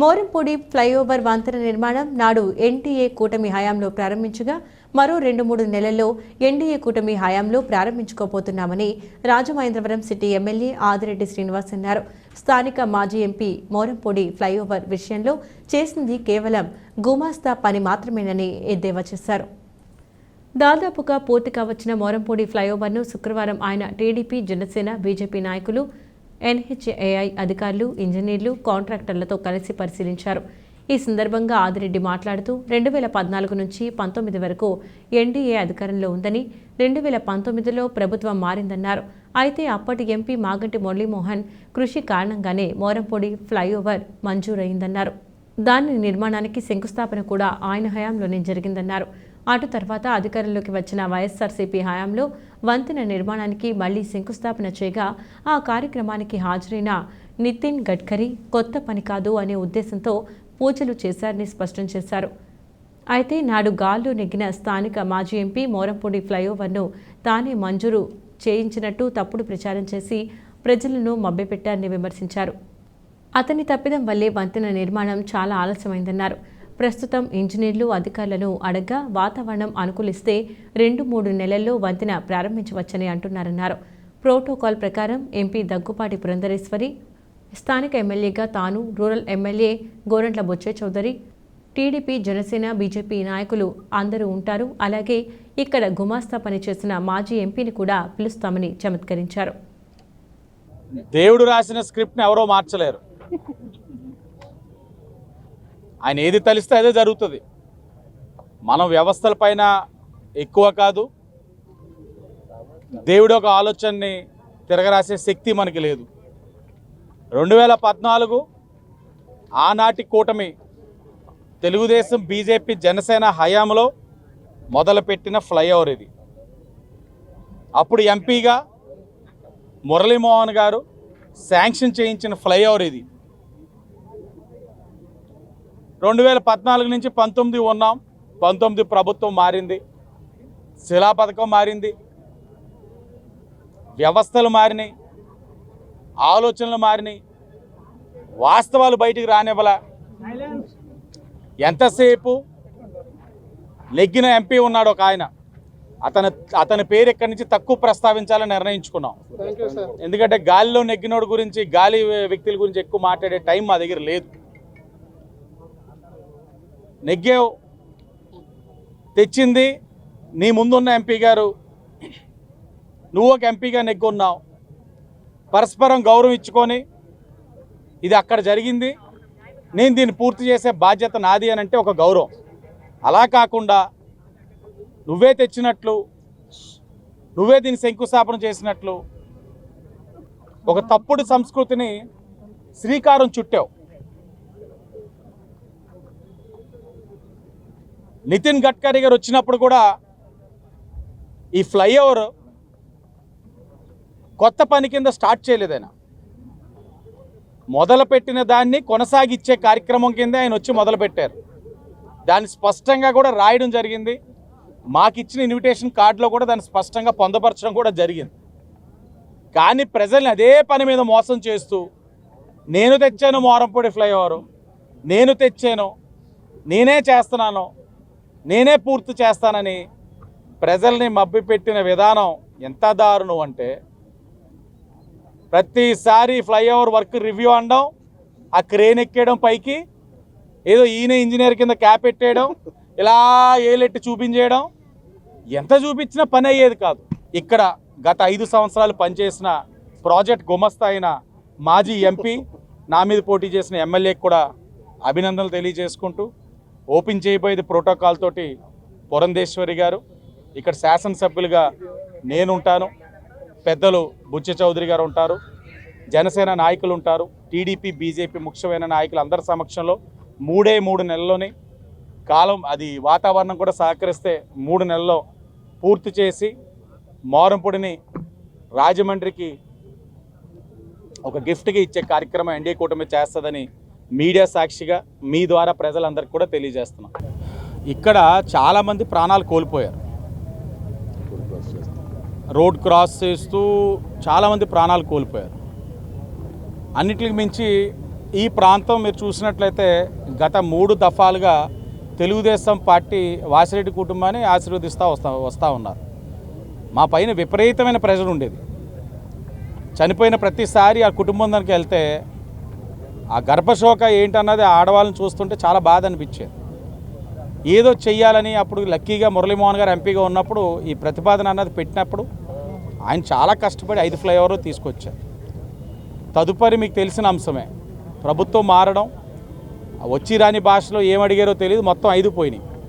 Morampudi flyover వంతెన నిర్మాణం నాడు ఎన్టీఏ కూటమి హయాంలో ప్రారంభించగా మరో రెండు మూడు నెలల్లో ఎన్డీఏ కూటమి హయాంలో ప్రారంభించుకోబోతున్నామని రాజమహేంద్రవరం సిటీ ఎమ్మెల్యే ఆదిరెడ్డి శ్రీనివాస్ అన్నారు. స్థానిక మాజీ ఎంపీ మోరంపూడి ఫ్లైఓవర్ విషయంలో చేసింది కేవలం గుమాస్తా పని మాత్రమేనని ఎద్దేవా చేశారు. దాదాపుగా పూర్తిగా వచ్చిన మోరంపూడి ఫ్లైఓవర్ను శుక్రవారం ఆయన టీడీపీ జనసేన బీజేపీ నాయకులు ఎన్హెచ్ఏఐ అధికారులు ఇంజనీర్లు కాంట్రాక్టర్లతో కలిసి పరిశీలించారు. ఈ సందర్భంగా ఆదిరెడ్డి మాట్లాడుతూ రెండు వేల పద్నాలుగు నుంచి పంతొమ్మిది వరకు ఎన్డీఏ అధికారంలో ఉందని రెండు వేల పంతొమ్మిదిలో ప్రభుత్వం మారిందన్నారు. అయితే అప్పటి ఎంపీ మాగంటి మురళీమోహన్ కృషి కారణంగానే మోరంపొడి ఫ్లైఓవర్ మంజూరైందన్నారు. దాని నిర్మాణానికి శంకుస్థాపన కూడా ఆయన హయాంలోనే జరిగిందన్నారు. అటు తర్వాత అధికారంలోకి వచ్చిన వైఎస్ఆర్సీపీ హయాంలో వంతెన నిర్మాణానికి మళ్ళీ శంకుస్థాపన చేయగా ఆ కార్యక్రమానికి హాజరైన నితిన్ గడ్కరీ కొత్త పని కాదు అనే ఉద్దేశంతో పూజలు చేశారని స్పష్టం చేశారు. అయితే నాడు గాల్లో నెగ్గిన స్థానిక మాజీ ఎంపీ మోరంపూడి ఫ్లైఓవర్ను తానే మంజూరు చేయించినట్టు తప్పుడు ప్రచారం చేసి ప్రజలను మభ్యపెట్టారని విమర్శించారు. అతని తప్పిదం వల్లే వంతెన నిర్మాణం చాలా ఆలస్యమైందన్నారు. ప్రస్తుతం ఇంజనీర్లు అధికారులను అడగ్గా వాతావరణం అనుకూలిస్తే రెండు మూడు నెలల్లో వంతెన ప్రారంభించవచ్చని అంటున్నారన్నారు. ప్రోటోకాల్ ప్రకారం ఎంపీ దగ్గుపాటి పురంధరేశ్వరి స్థానిక ఎమ్మెల్యేగా తాను రూరల్ ఎమ్మెల్యే గోరంట్ల బొచ్చే చౌదరి టీడీపీ జనసేన బీజేపీ నాయకులు అందరూ ఉంటారు. అలాగే ఇక్కడ గుమాస్తా పనిచేసిన మాజీ ఎంపీని కూడా పిలుస్తామని చమత్కరించారు. దేవుడు రాసిన స్క్రిప్ట్ని ఎవరో మార్చలేరు. ఆయన ఏది తలిస్తే అదే జరుగుతుంది. మనం వ్యవస్థలపైన ఎక్కువ కాదు దేవుడు ఒక ఆలోచనని తిరగరాసే శక్తి మనకి లేదు. రెండు వేల పద్నాలుగు ఆనాటి కూటమి తెలుగుదేశం బీజేపీ జనసేన హయాంలో మొదలుపెట్టిన ఫ్లైఓవర్ ఇది. అప్పుడు ఎంపీగా మురళీమోహన్ గారు శాంక్షన్ చేయించిన ఫ్లైఓవర్ ఇది. రెండు వేల పద్నాలుగు నుంచి పంతొమ్మిది ఉన్నాం. పంతొమ్మిది ప్రభుత్వం మారింది. శిలా పథకం మారింది. వ్యవస్థలు మారినాయి. ఆలోచనలు మారినాయి. వాస్తవాలు బయటికి రానివ్వల. ఎంతసేపు నెగ్గిన ఎంపీ ఉన్నాడు ఒక ఆయన. అతని అతని పేరు ఎక్కడి నుంచి తక్కువ ప్రస్తావించాలని నిర్ణయించుకున్నాం. ఎందుకంటే గాలిలో నెగ్గినోడు గురించి గాలి వ్యక్తుల గురించి ఎక్కువ మాట్లాడే టైం మా దగ్గర లేదు. నెగ్గేవ్. తెచ్చింది నీ ముందున్న ఎంపీ గారు. నువ్వు ఒక ఎంపీగా నెగ్గున్నావు. పరస్పరం గౌరవం ఇచ్చుకొని ఇది అక్కడ జరిగింది. నేను దీన్ని పూర్తి చేసే బాధ్యత నాది అని అంటే ఒక గౌరవం. అలా కాకుండా నువ్వే తెచ్చినట్లు నువ్వే దీన్ని శంకుస్థాపన చేసినట్లు ఒక తప్పుడు సంస్కృతిని శ్రీకారం చుట్టావు. నితిన్ గడ్కరీ గారు వచ్చినప్పుడు కూడా ఈ ఫ్లైఓవర్ కొత్త పని కింద స్టార్ట్ చేయలేదు ఆయన. మొదలుపెట్టిన దాన్ని కొనసాగిచ్చే కార్యక్రమం కింద ఆయన వచ్చి మొదలుపెట్టారు. దాన్ని స్పష్టంగా కూడా రాయడం జరిగింది. మాకు ఇచ్చిన ఇన్విటేషన్ కార్డులో కూడా దాన్ని స్పష్టంగా పొందపరచడం కూడా జరిగింది. కానీ ప్రజల్ని అదే పని మీద మోసం చేస్తూ నేను తెచ్చాను మోరంపూడి ఫ్లైఓవరు నేను తెచ్చాను నేనే చేస్తున్నాను నేనే పూర్తి చేస్తానని ప్రజల్ని మబ్బిపెట్టిన విధానం ఎంత దారుణం అంటే ప్రతిసారి ఫ్లైఓవర్ వర్క్ రివ్యూ అనడం ఆ క్రేన్ ఎక్కేయడం పైకి ఏదో ఈయన ఇంజనీర్ కింద క్యాప్ పెట్టేయడం ఇలా ఏలెట్టి చూపించేయడం. ఎంత చూపించినా పని అయ్యేది కాదు. ఇక్కడ గత ఐదు సంవత్సరాలు పనిచేసిన ప్రాజెక్ట్ గుమస్తా అయిన మాజీ ఎంపీ నా మీద పోటీ చేసిన ఎమ్మెల్యేకి కూడా అభినందనలు తెలియజేసుకుంటూ ఓపెన్ చేయబోయేది ప్రోటోకాల్ తోటి పురంధేశ్వరి గారు. ఇక్కడ శాసనసభ్యులుగా నేను ఉంటాను పెద్దలు బుచ్చ చౌదరి గారు ఉంటారు. జనసేన నాయకులు ఉంటారు. టీడీపీ బీజేపీ ముఖ్యమైన నాయకులు అందరి సమక్షంలో మూడే మూడు నెలల్లోనే కాలం అది వాతావరణం కూడా సహకరిస్తే మూడు నెలల్లో పూర్తి చేసి మోరంపొడిని రాజమండ్రికి ఒక గిఫ్ట్గా ఇచ్చే కార్యక్రమం ఎన్డీఏ కూటమి చేస్తుందని మీడియా సాక్షిగా మీ ద్వారా ప్రజలందరికీ కూడా తెలియజేస్తున్నాం. ఇక్కడ చాలామంది ప్రాణాలు కోల్పోయారు. రోడ్ క్రాస్ చేస్తూ చాలామంది ప్రాణాలు కోల్పోయారు. అన్నిటికి మించి ఈ ప్రాంతం మీరు చూసినట్లయితే గత మూడు దఫాలుగా తెలుగుదేశం పార్టీ వాసిరెడ్డి కుటుంబాన్ని ఆశీర్వదిస్తూ వస్తా వస్తూ ఉన్నారు. మా పైన విపరీతమైన ప్రెజర్ ఉండేది. చనిపోయిన ప్రతిసారి ఆ కుటుంబం దానికి వెళ్తే ఆ గర్భశోక ఏంటన్నది ఆడవాళ్ళని చూస్తుంటే చాలా బాధ అనిపించేది. ఏదో చెయ్యాలని అప్పుడు లక్కీగా మురళీమోహన్ గారు ఎంపీగా ఉన్నప్పుడు ఈ ప్రతిపాదన అన్నది పెట్టినప్పుడు ఆయన చాలా కష్టపడి ఐదు ఫ్లైఓవర్ తీసుకొచ్చారు. తదుపరి మీకు తెలిసిన అంశమే ప్రభుత్వం మారడం వచ్చి రాని భాషలో ఏం అడిగారో తెలియదు మొత్తం ఐదు పోయినాయి.